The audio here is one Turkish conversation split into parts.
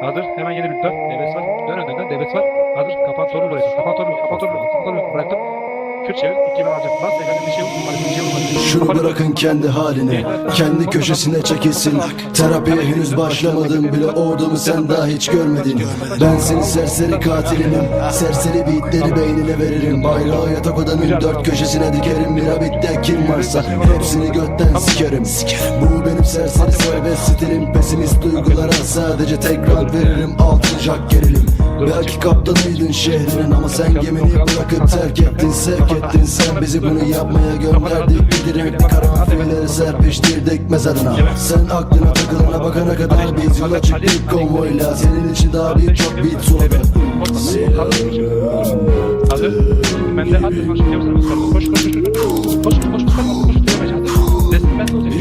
Hazır. Hemen yeni bir dön. Devres var. Dön önden. Devres var. Hazır. Kapan soru bırakın. Kapan soru. Kapan soru. Kapan soru. Bıraktım. Kürt çevir. İki ben alacağım. Bas. Efendim bir şey bir şey. Şunu bırakın kendi haline Kendi köşesine çekilsin. Terapiye henüz başlamadım bile Ordumu sen daha hiç görmedin. Ben senin serseri katilinim Serseri beatleri beynine veririm. Bayrağı yatak odanın dört köşesine dikerim. Mirabitte kim varsa hepsini götten sikerim. Bu benim serseri serbest stilim. Pesimist duygulara sadece tekrar veririm. Altın jack gerilim. Belki kaptanıydın şehrinin ama sen gemini bırakıp terk ettin Sevk ettin sen bizi bunu yapmaya gönderdik Bir direk karanfilleri serpiştirdik mezarına Sen aklına takılana bakana kadar biz yola çıktık konvoyla Senin için daha birçok beat suladı Hazır. Ben de at. Koş. Koş. Koş. Koş. Koş. Koş. Koş. Koş. Koş. Resim ben de olacak.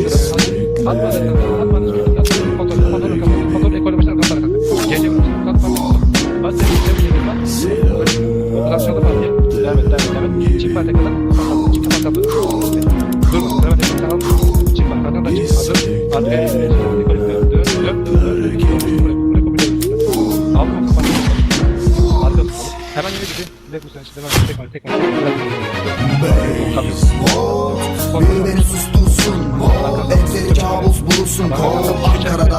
Atma zaten. Atma. Atma. tek usta işte bak tek var tek var. Beni sustursun. Etleri kabus bulursun. Ankara'da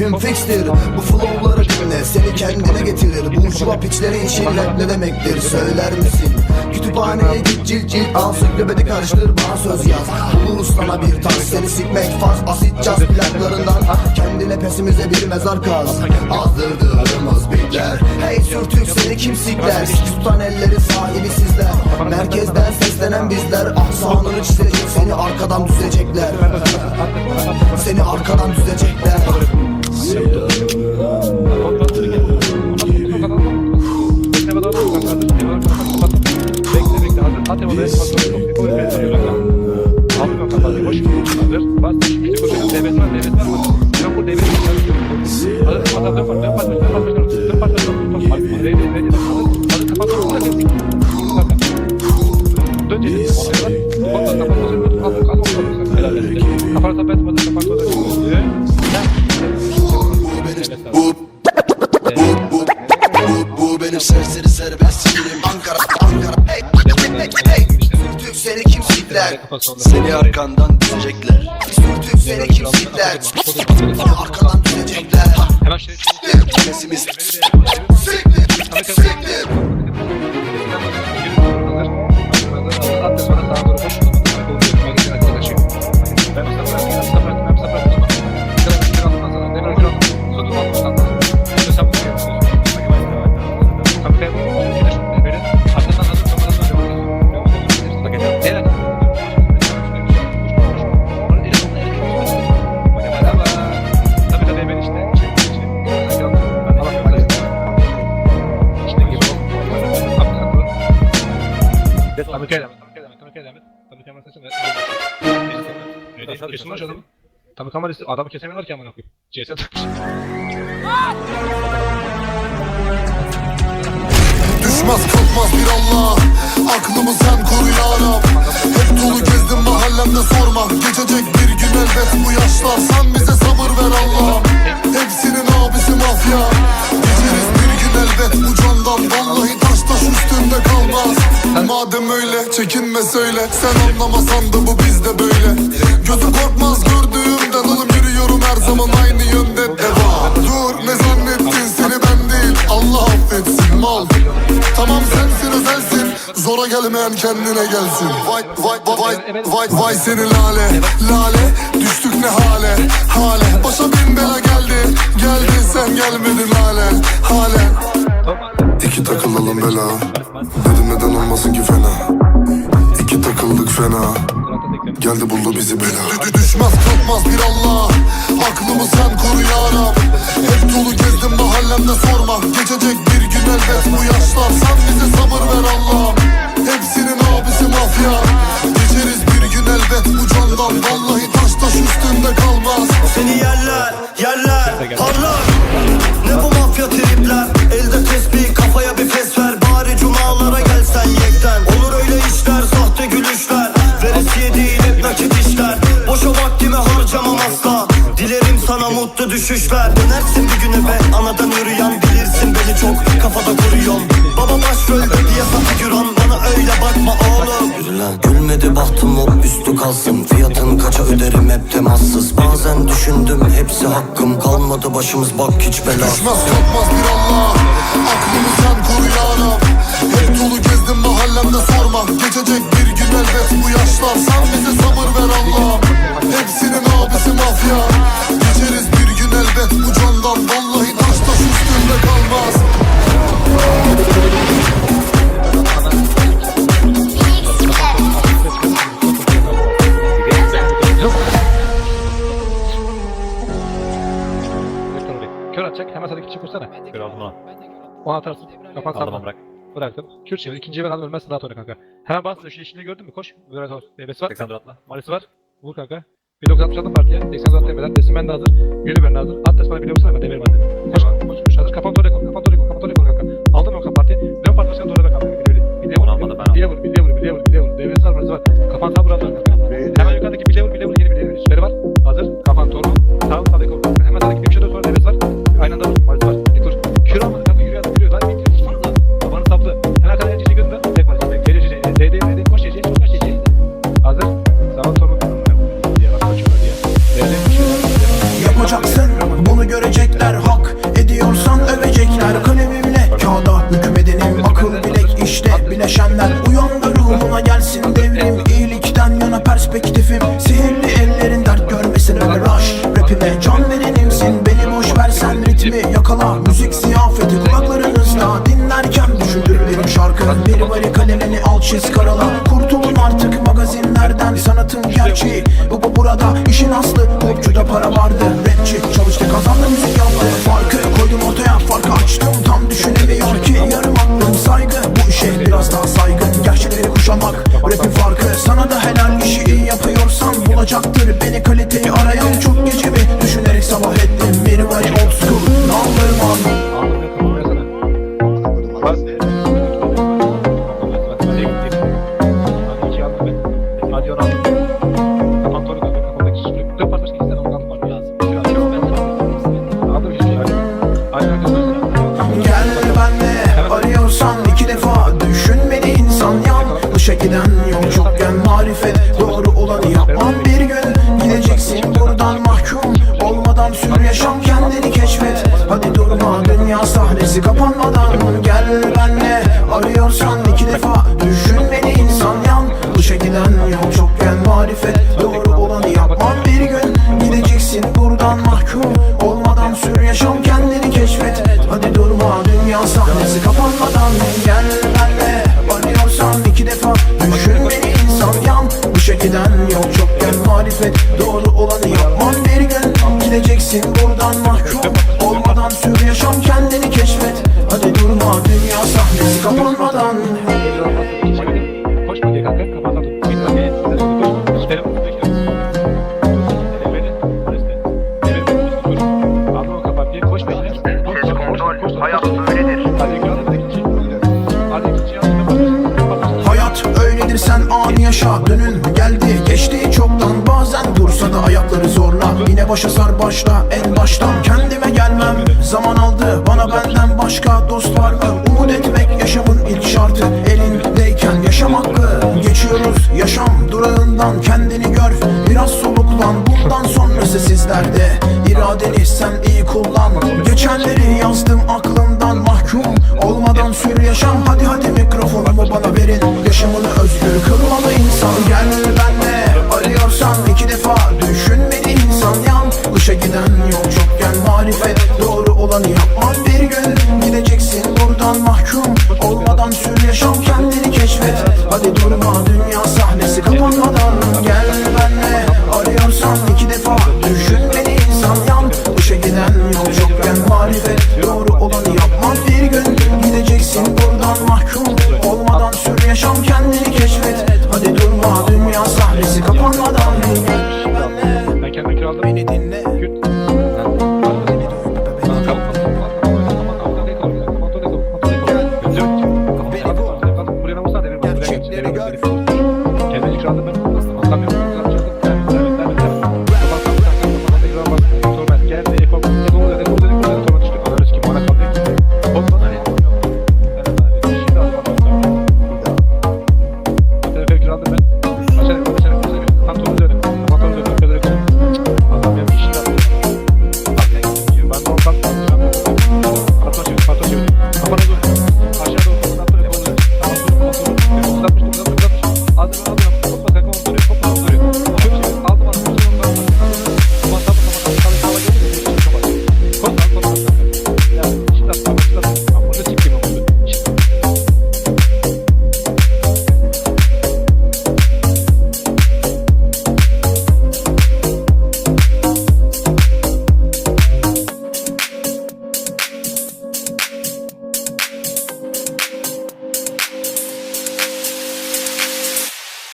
rapim fixtir Bu flowları dinle. Seni kendine getirir. Bu şulap içleri için rap ne demektir? Söyler misin? Kütüphaneye git cilt cilt al. Söklemedi karıştır bana söz yaz. Buluruz sana bir taş. Seni sikmek farz. Asit caz plaklarından. Kendine pesimize bir mezar kaz. Azdırdığımız bitler Hey sürtük seni kim sikler? Tutan elleri sahibi sizler. Merkezden seslenen bizler. Ah sağını çizecek seni arkadan düzecekler. Seni arkadan düzecekler Yeah. pislikler Seni arkandan dönecekler. Sürtüp seni kimlikler Arkadan dönecekler. Siktir Siktir Siktir Tabii ki devam et. Tabii ki devam et. Tabii ki devam et. Tabii kamera sesini ver. Öyle kesin lan adamı. Tabii kamerası adamı kesemiyorlar ki amına koyayım. CS takmış. Düşmez kalkmaz bir Allah Aklımı sen koru ya Rab Hep dolu gezdim mahallemde sorma Geçecek bir gün elbet bu yaşlar Sen bize sabır ver Allah Hepsinin abisi mafya Geçeriz bir gün elbet bu candan Vallahi taş üstünde kalmaz Madem öyle çekinme söyle. Sen anlamasan da bu bizde böyle. Gözü korkmaz gördüğümden. Oğlum yürüyorum her zaman aynı yönde. Deva Dur ne zannettin? Seni ben değil Allah affetsin mal. Tamam sensin özelsin. Zora gelmeyen kendine gelsin. Vay vay vay vay vay seni lale. Lale düştük ne hale? Hale. Başa bin bela geldi. Geldi sen gelmedin halen Halen İki takılalım bela. Dedim neden olmasın ki fena? İki takıldık fena. Geldi buldu bizi bela. Dü- Düşmez kalkmaz bir Allah. Aklımı sen koru ya Rab. Hep dolu gezdim mahallemde sorma. Geçecek bir gün elbet bu yaşlar. Sen bize sabır ver Allah Hepsinin abisi mafya. Geçeriz bir gün elbet bu candan. Vallahi taş taş üstünde kalmaz. Seni yerler, yerler, parlar tuttu düşüşler Dönersin bir gün eve anadan yürüyen Bilirsin beni çok kafada kuruyorsun Baba başrolde diye figüran Bana öyle bakma oğlum. Yürü lan. Gülmedi bahtım o üstü kalsın. Fiyatın kaça öderim hep temassız. Bazen düşündüm hepsi hakkım. Kalmadı başımız bak hiç bela Düşmez korkmaz bir Allah. Aklımı sen koru yarab Hep dolu gezdim mahallemde sorma. Geçecek bir atacak. Hemen sağdaki çift vursana. Bir aldım ona. Onu atarsın. Kafan Aldım bırak. Bıraktım. Kürt çevir. İkinciye ben aldım. Ölmezsin rahat oyna kanka. Hemen bas. Şu yeşilliği gördün mü? Koş. Böyle ol. Bebesi var. 84 atla. Malisi var. Vur kanka. 1960 aldım partiye. 80 demeden. Desin ben de hazır. Yürü ben de hazır. At des bana bile vursana ben devirim hadi. Koş. Koş. Koş. Hazır. Kafan torre koy. Kafan torre koy. Diye. Değdi. Yapacaksın. Bunu görecekler. Hak ediyorsan övecekler. Kalemimle kağıda hükmedenim akıl bilek işte bileşenler. Uyandı ruhuna gelsin devrim. İyilikten yana perspektifim. Sihirli ellerin dert görmesin öyle rush rapime. Can verenimsin. Beni boş versen ritmi yakala. Müzik ziyafeti kulaklarınızda. Dinlerken düşündür benim şarkım bir bari kalemini al çiz karala. Kurtulun sanatın gerçeği. Bu bu burada işin aslı. Popçuda para vardı rapçi. Çalıştı kazandı müzik yaptı. Farkı koydum ortaya farkı açtım. Tam düşünemiyor ki yarım aklım saygı. Bu işe biraz daha saygın. Gerçekleri kuşamak rapin farkı. Sana da helal işi iyi yapıyorsan bulacaktır. Beni kaliteyi sahnesi kapanmadan Gel benle. Arıyorsan iki defa düşünmeli insan Yanlışa giden yol çokken marifet. Doğru olanı yapman bir gün. Gideceksin buradan mahkum Olmadan. Sür yaşam kendini keşfet. Hadi durma dünya sahnesi kapanmadan Gel zorla Yine başa sar başla en baştan Kendime gelmem zaman aldı Bana benden başka. Dost var mı? Umut etmek yaşamın ilk şartı. Elindeyken yaşam hakkı. Geçiyoruz yaşam durağından. Kendini gör biraz soluklan. Bundan sonrası sizlerde. İradeni sen iyi kullan. Geçenleri yazdım aklımdan. Mahkum Olmadan sür yaşam. Hadi hadi mikrofonumu bana verin. Yaşamını özgür kılmalı insan. Gel benle arıyorsan iki defa Gerçekleri gör Gerçekleri